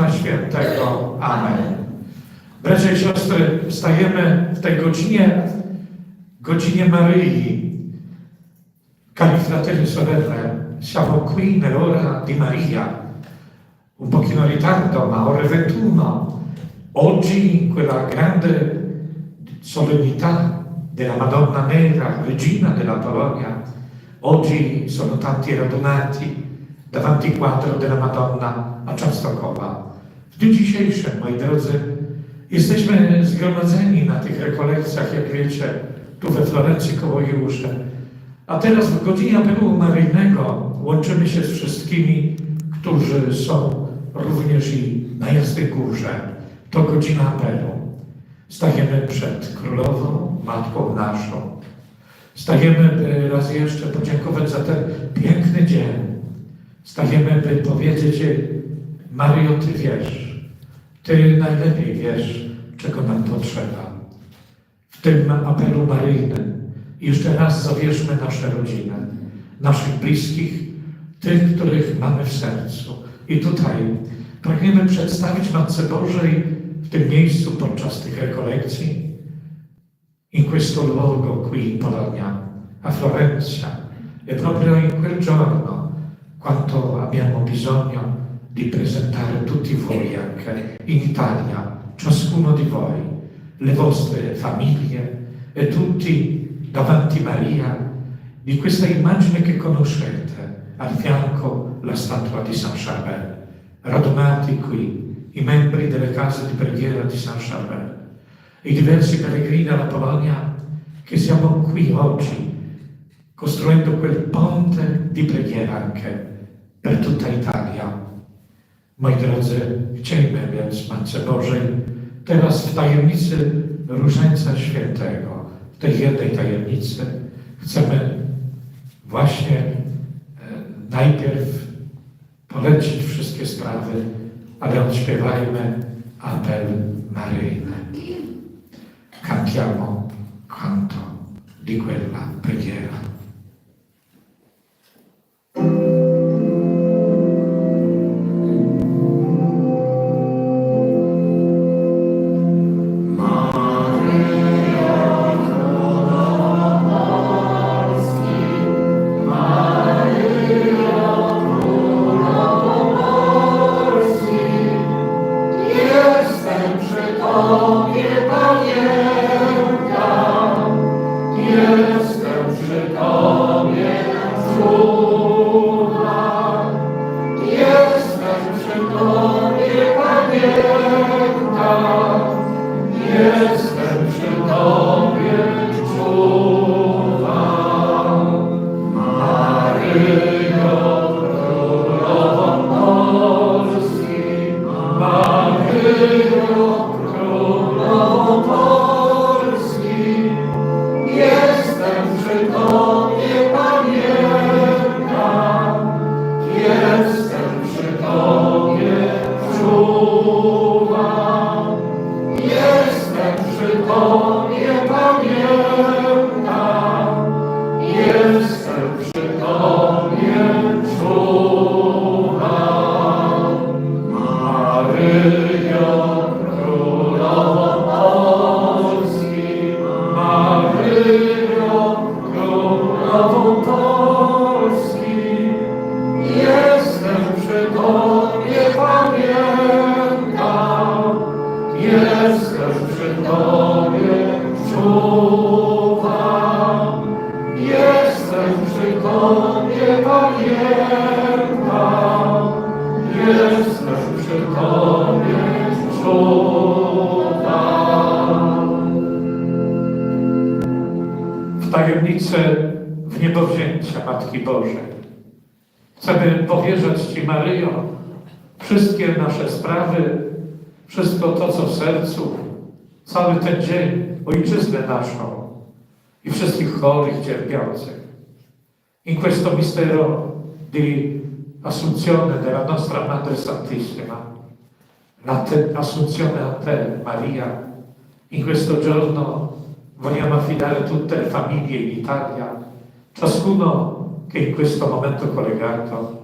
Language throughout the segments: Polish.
Ducha Świętego. Amen. Bracia i siostry, stajemy w tej godzinie, godzinie Maryi. E sorelle, siamo qui nell'ora di Maria, un pochino in ritardo, ma ore 21. Oggi, in quella grande solennità della Madonna Nera, regina della Polonia, oggi sono tanti radunati davanti al quadro della Madonna a Częstochowa. W dniu dzisiejszym, moi drodzy, jesteśmy zgromadzeni na tych rekolekcjach, jak wiecie, tu we Florencji koło Jusze. A teraz w godzinie apelu maryjnego łączymy się z wszystkimi, którzy są również i na Jasnej Górze. To godzina apelu. Stajemy przed Królową, Matką naszą. Stajemy, by raz jeszcze podziękować za ten piękny dzień. Stajemy, by powiedzieć Mario, Ty wiesz, Ty najlepiej wiesz, czego nam potrzeba. W tym apelu maryjnym jeszcze raz zawierzmy nasze rodziny, naszych bliskich, tych, których mamy w sercu. I tutaj pragniemy przedstawić Matce Bożej w tym miejscu podczas tych rekolekcji in questo luogo qui in Polonia, a Florenza, e proprio in quel giorno, quanto abbiamo bisogno di presentare tutti voi anche in Italia, ciascuno di voi, le vostre famiglie e tutti davanti Maria, di questa immagine che conoscete, al fianco la statua di San Charbel, radunati qui i membri delle case di preghiera di San Charbel, i diversi pellegrini dalla Polonia che siamo qui oggi, costruendo quel ponte di preghiera anche per tutta Italia. Moi drodzy, chciejmy więc Matce Bożej teraz w tajemnicy Różańca Świętego, w tej jednej tajemnicy chcemy właśnie e, najpierw polecić wszystkie sprawy, ale odśpiewajmy apel maryjny. Cantiamo canto di quella preghiera. Maryjo, wszystko to, co w sercu, cały ten dzień, Ojczyznę naszą i wszystkich chorych, cierpiących. In questo mistero di assunzione della nostra Madre Santissima, La te- Assunzione a te, Maria, in questo giorno vogliamo affidare tutte le famiglie in Italia, ciascuno che in questo momento è collegato.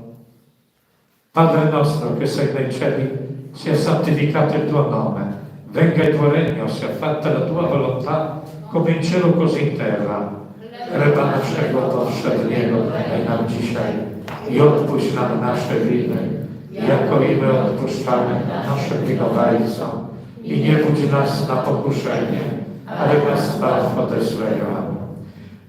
Padre nostro che sei nei cieli, sia santificato il tuo nome, venga il tuo regno, sia fatta la tua volontà, come in cielo così in terra. Chleba naszego powszedniego daj nam dzisiaj i odpuść nam nasze winy, jako i my odpuszczamy naszym winowajcom. I nie budź nas na pokuszenie, ale nas zbaw ode złego.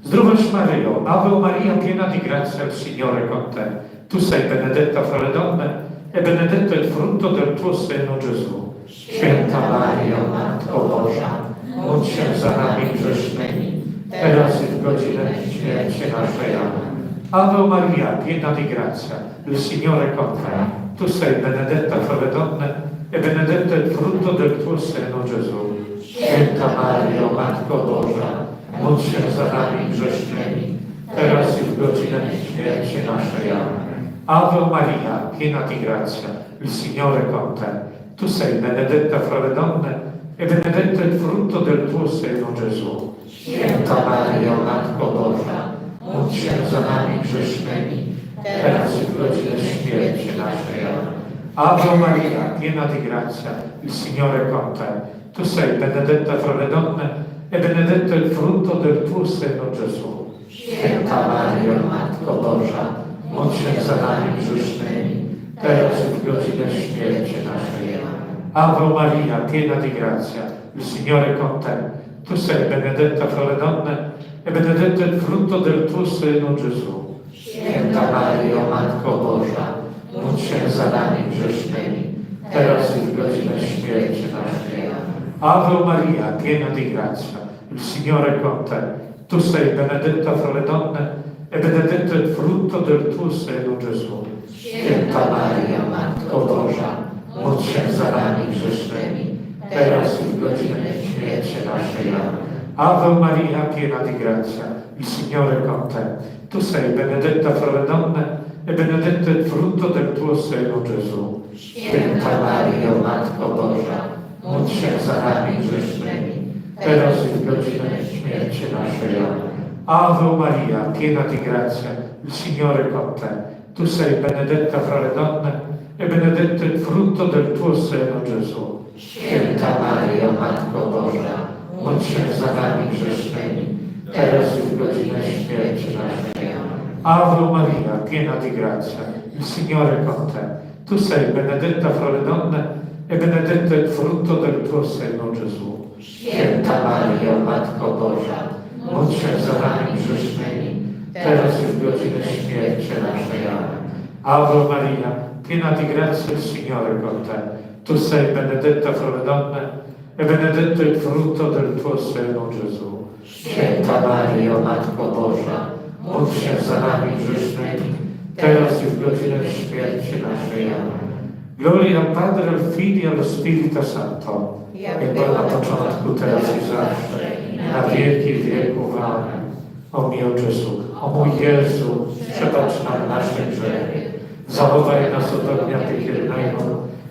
Zdrowaś Maryjo, Ave Maria piena di grazia, Signore con te. Tu sei benedetta fra le donne e benedetto il frutto del tuo seno, Gesù. Święta Mario, Matko Boża, módl się za nami grzesznymi, teraz i w godzinę śmierci naszej. Ave Maria, piena di grazia, il Signore con te. Tu sei benedetta fra le donne e benedetto il frutto del tuo seno, Gesù. Święta Mario, Matko Boża, módl się za nami grzesznymi, teraz i w godzinę śmierci naszej. Amen. Ave Maria, piena di grazia, il Signore con te. Tu sei benedetta fra le donne e benedetto il frutto del tuo seno, Gesù. Święta Mario, Matko Boża, módl się za nami grzesznymi, teraz i w godzinę śmierci naszej. Ave Maria, piena di grazia, il Signore è con te. Tu sei benedetta fra le donne e benedetto il frutto del tuo seno, Gesù. Święta Mario, Matko Boża, módl się za nami grzesznymi, teraz i w godzinę śmierci naszej. Ave Maria, piena di grazia, il Signore è con te. Tu sei benedetta fra le donne e benedetto il frutto del tuo seno, Gesù. Święta Mario, Matko Boża, módl się za nami grzesznymi, teraz i w godzinę śmierci naszej. Ave Maria, piena di grazia, il Signore è con te. Tu sei benedetta fra le donne e benedetto il frutto del tuo seno, Gesù. Święta Maria, Matko Boża, módl się za nami grzesznymi, teraz i w godzinę śmierci naszej. Ave Maria, piena di grazia, il Signore è con te. Tu sei benedetta fra le donne e benedetto il frutto del tuo seno, Gesù. Święta Mario, Matko Boża, módl się za nami grzesznymi, teraz i w godzinę śmierci naszej. Ave Maria, piena di grazia, il Signore è con te. Tu sei benedetta fra le donne e benedetto il frutto del tuo seno, Gesù. Święta Mario, Matko Boża, módl się za nami grzesznymi, teraz i w godzinę śmierci naszej. Ave Maria, piena di grazia, il Signore è con te. Tu sei benedetta fra le donne e benedetto il frutto del tuo seno, Gesù. Święta Mario, Matko Boża, módl się za nami grzesznymi, teraz i w godzinę śmierci naszej. Amen. Ave Maria, piena di grazia, il Signore è con te. Tu sei benedetta fra le donne e benedetto il frutto del tuo seno, Gesù. Święta Mario, Matko Boża, módl się za nami grzesznymi, teraz i w godzinę śmierci naszej. Amen. Gloria al Padre, al Figlio e allo Spirito Santo, jak była na początku, teraz i zawsze, na wieki wieków. Amen. O Ojcze, o mój Jezu, przebacz nam nasze grzechy, zachowaj nas od ognia piekielnego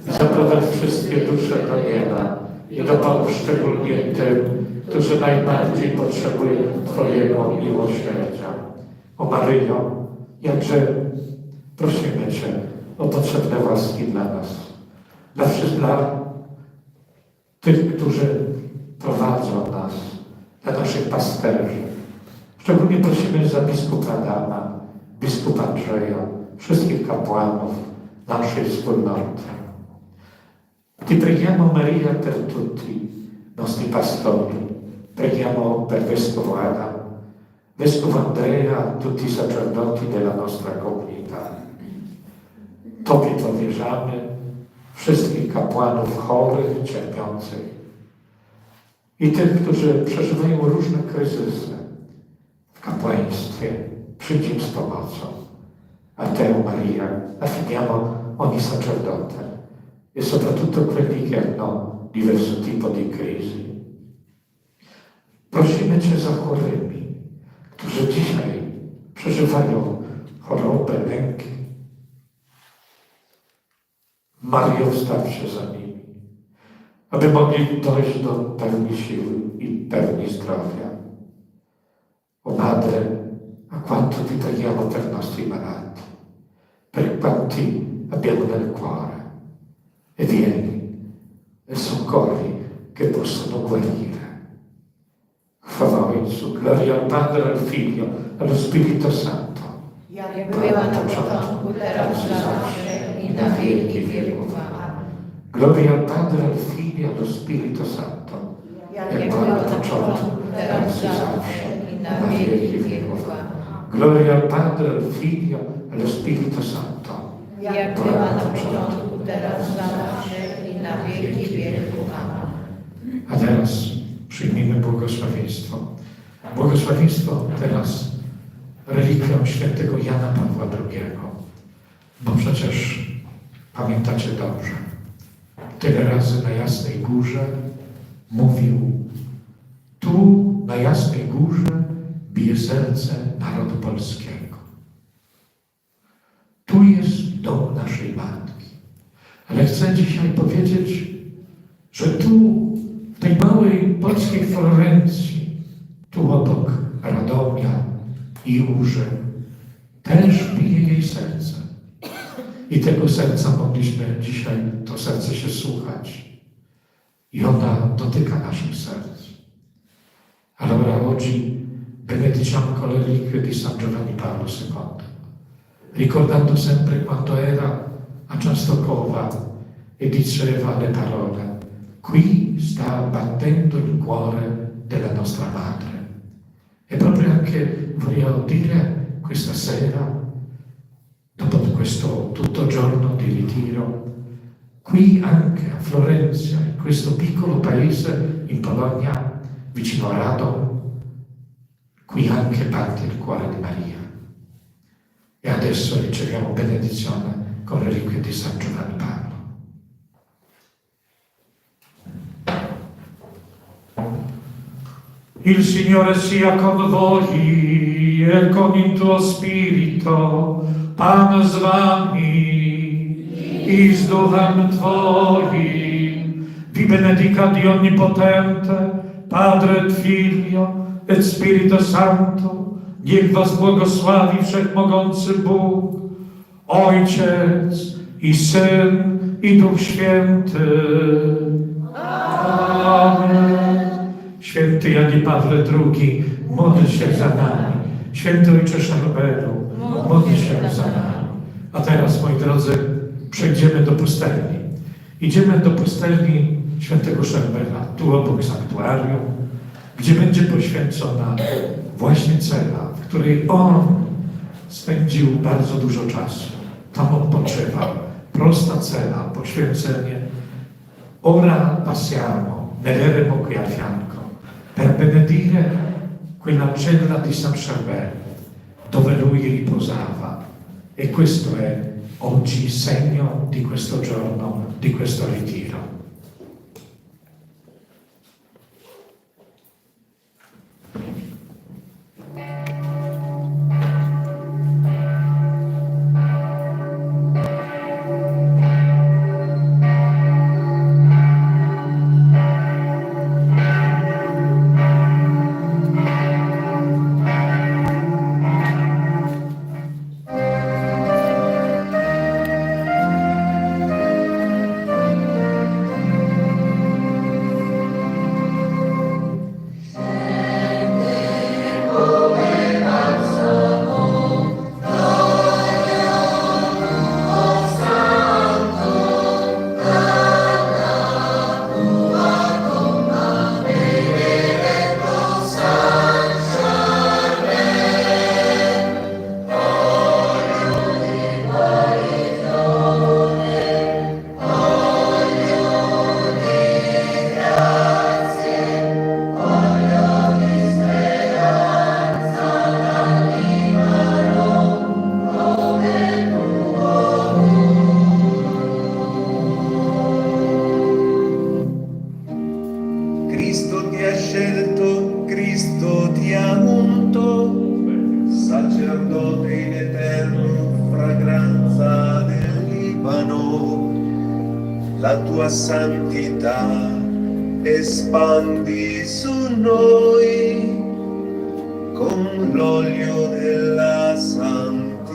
i zaprowadź wszystkie dusze do nieba i dopomóż szczególnie tym, którzy najbardziej potrzebują Twojego miłosierdzia. O Maryjo, jakże prosimy Cię o potrzebne łaski dla nas, dla dla tych, którzy prowadzą nas, dla naszych pasterzy. Szczególnie prosimy za biskupa Adama, biskupa Andrzeja, wszystkich kapłanów naszej wspólnoty. Ti preghiamo Maria per tutti nostri pastori, preghiamo per Vescovo Adam, Vescovo Andrea, tutti i sacerdoti della nostra comunità. Tobie powierzamy wszystkich kapłanów chorych, cierpiących i tych, którzy przeżywają różne kryzysy w kapłaństwie. Przyjdź im z pomocą. A Te, o Maria, affidiamo ogni sacerdote e soprattutto quelli che hanno diverso tipo di crisi. Prosimy Cię za chorymi, którzy dzisiaj przeżywają chorobę, lęki. Mario, wstaw się za nimi. Aby mogli dojść do pełni siły i pełni zdrowia. O Madre, a quanto ti preghiamo per i nostri malati, per quanti abbiamo nel cuore, e vieni e soccorri che possono guarire. Chwała Ojcu, gloria al Padre, al Figlio, allo Spirito Santo. jak była na początku, teraz i zawsze i na wieki wieków. Gloria al Padre, al Figlio, allo Spirito Santo. Jak była na początku, teraz i zawsze i na wieki wieków. Gloria al Padre, al Figlio, allo Spirito Santo. Jak była na początku, teraz zawsze i na wieki wieków. Amen. A teraz przyjmijmy błogosławieństwo. Błogosławieństwo teraz relikwią świętego Jana Pawła II. Bo przecież pamiętacie dobrze, tyle razy na Jasnej Górze mówił, tu na Jasnej Górze bije serce narodu polskiego. Tu jest dom naszej matki. Ale chcę dzisiaj powiedzieć, że tu, w tej małej polskiej Florencji, tu obok Radomia i I tego serca mogliśmy dzisiaj, to serce się słuchać. I ona dotyka naszych serc. Allora oggi benediciamo con le reliquie di San Giovanni Paolo II, ricordando sempre quando era a Częstochowa e diceva le parole, qui sta battendo il cuore della nostra madre. E proprio anche voglio dire questa sera, questo tutto giorno di ritiro, qui anche a Florenza, in questo piccolo paese in Polonia, vicino a Radom, qui anche batte il cuore di Maria. E adesso riceviamo benedizione con le reliquie di San Giovanni Paolo. Il Signore sia con voi e con il tuo spirito, Pan z wami i z duchem twoim. Vi benedica Dio Onnipotente, Padre et Figlio et Spirito Santo, niech was błogosławi Wszechmogący Bóg, Ojciec i Syn i Duch Święty. Amen. Święty Janie Pawle II, módl się za nami. Święty Ojcze Szarbelu, módl się za nami. A teraz, moi drodzy, przejdziemy do pustelni. Idziemy do pustelni świętego Szarbela, tu obok sanktuarium, gdzie będzie poświęcona właśnie cela, w której on spędził bardzo dużo czasu. Tam odpoczywał. Prosta cela, poświęcenie. Ora passiamo nell'eremo qui fianco per benedire quella cella di San Cervello dove lui riposava. E questo è oggi segno di questo giorno, di questo ritiro. L'olio della santità.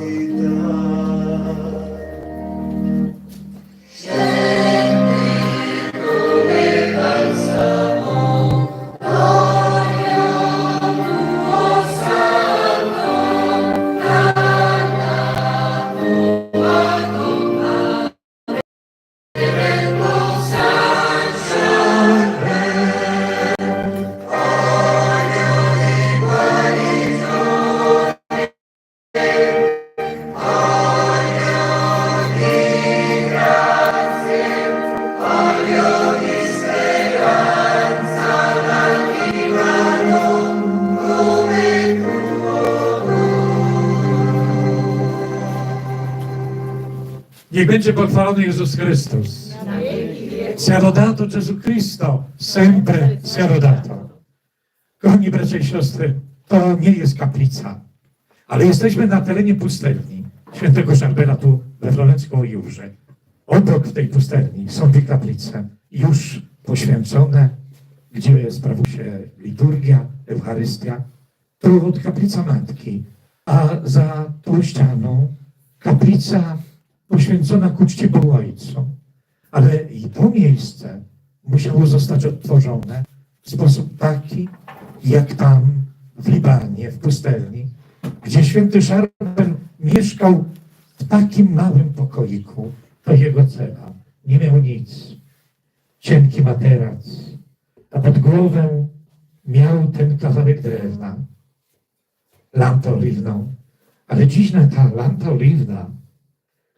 Niech będzie pochwalony Jezus Chrystus. Sia Gesù Cristo, sempre sia. Kochani bracia i siostry, to nie jest kaplica, ale jesteśmy na terenie pustelni świętego Szambela tu we Florencką Jurze. Obok tej pustelni są dwie kaplice już poświęcone, gdzie sprawuje się liturgia, Eucharystia. Od kaplica Matki, a za tą ścianą kaplica poświęcona ku czci Ojcu. Ale i to miejsce musiało zostać odtworzone w sposób taki, jak tam w Libanie, w pustelni, gdzie święty Szarpen mieszkał w takim małym pokoiku. To jego cela. Nie miał nic. Cienki materac. A pod głowę miał ten kawałek drewna. Lampę oliwną. Ale dziś na ta lampa oliwna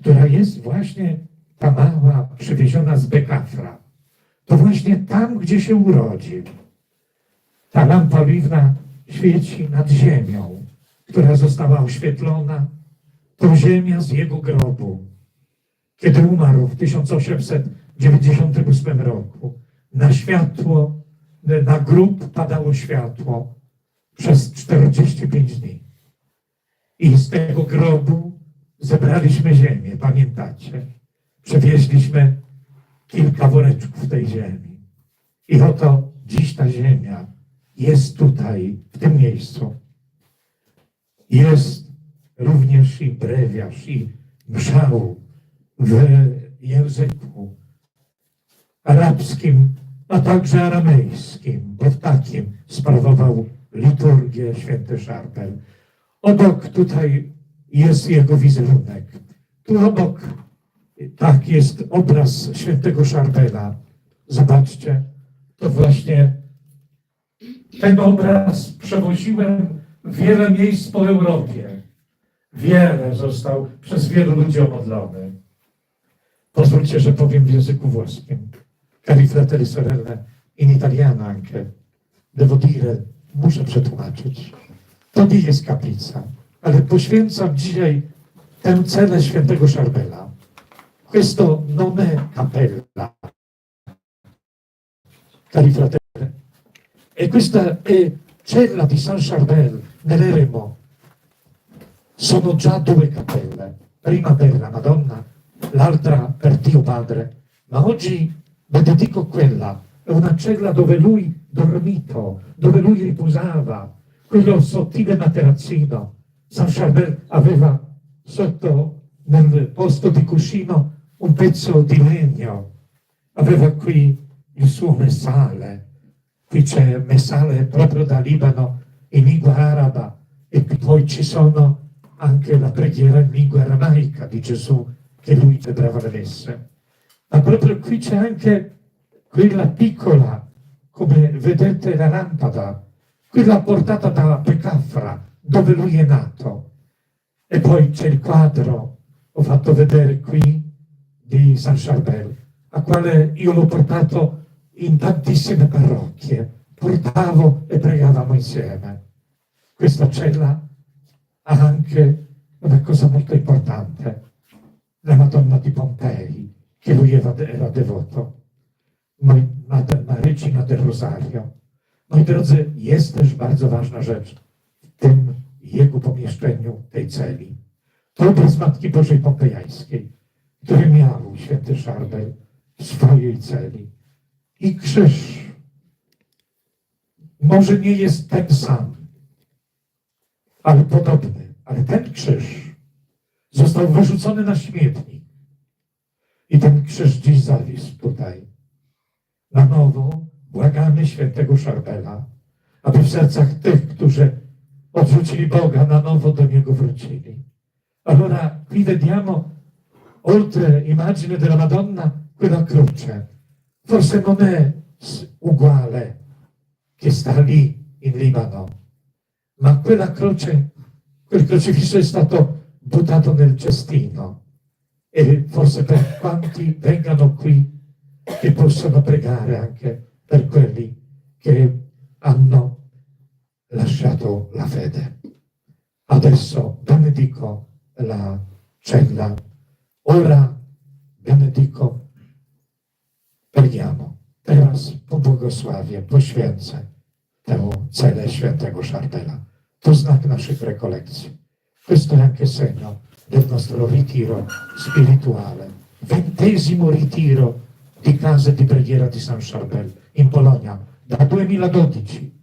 która jest właśnie ta mała przywieziona z Bekafra. To właśnie tam, gdzie się urodził. Ta lampa oliwna świeci nad ziemią, która została oświetlona. To ziemia z jego grobu. Kiedy umarł w 1898 roku, na światło, na grób padało światło przez 45 dni. I z tego grobu zebraliśmy ziemię, pamiętacie? Przewieźliśmy kilka woreczków tej ziemi. I oto dziś ta ziemia jest tutaj, w tym miejscu. Jest również i brewiarz, i mszał w języku arabskim, a także aramejskim, bo w takim sprawował liturgię święty Szarpel. Obok tutaj jest jego wizerunek. Tu obok, tak, jest obraz świętego Szarbela. Zobaczcie, to właśnie ten obraz przewoziłem w wiele miejsc po Europie. Wiele został przez wielu ludzi omodlony. Pozwólcie, że powiem w języku włoskim. Cari fratelli sorelle, in italiano anche. Devo dire, muszę przetłumaczyć. To nie jest kaplica ale poświęcam dzisiaj tę cenę świętego Szarbela. Questo non è cappella, cari fratelli. E questa è cella di San Charbel nell'Eremo. Sono già due cappelle, prima per la Madonna, l'altra per Dio Padre. Ma oggi vi dedico quella, è una cella dove lui dormito, dove lui riposava, quello sottile materazzino, San Charbel aveva sotto nel posto di cuscino un pezzo di legno, aveva qui il suo messale, qui c'è messale proprio da Libano in lingua araba e poi ci sono anche la preghiera in lingua aramaica di Gesù che lui celebrava le messe. Ma proprio qui c'è anche quella piccola, come vedete la lampada, quella portata da Pecafra, dove lui è nato. E poi c'è il quadro, ho fatto vedere qui, di San Charbel, a quale io l'ho portato in tantissime parrocchie. Portavo e pregavamo insieme. Questa cella ha anche una cosa molto importante, la Madonna di Pompei, che lui era, era devoto. Moi, ma, ma Regina del Rosario. Moi drodzy, jest też bardzo ważna rzecz tym jego pomieszczeniu, tej celi. To obraz Matki Bożej Pompejańskiej, który miał święty Szarbel swojej celi. I krzyż może nie jest ten sam, ale podobny. Ale ten krzyż został wyrzucony na śmietnik. I ten krzyż dziś zawisł tutaj. Na nowo błagamy świętego Szarbela, aby w sercach tych, którzy odrzucili Boga, na nowo do Niego wrócili. Allora qui vediamo, oltre immagine della Madonna, quella croce. Forse non è uguale che sta lì in Libano, ma quella croce, quel crocifisso è stato buttato nel cestino. E forse per quanti vengano qui che possono pregare anche per quelli che hanno lasciato la fede. Adesso benedico la cella. Ora benedico. Preghiamo. Teraz pobłogosławię, poświęcę tę celę świętego Szarpela. To znak naszych rekolekcji. Questo è anche segno del nostro ritiro spirituale. Ventesimo ritiro di case di preghiera di San Charbel in Polonia. Dal 2012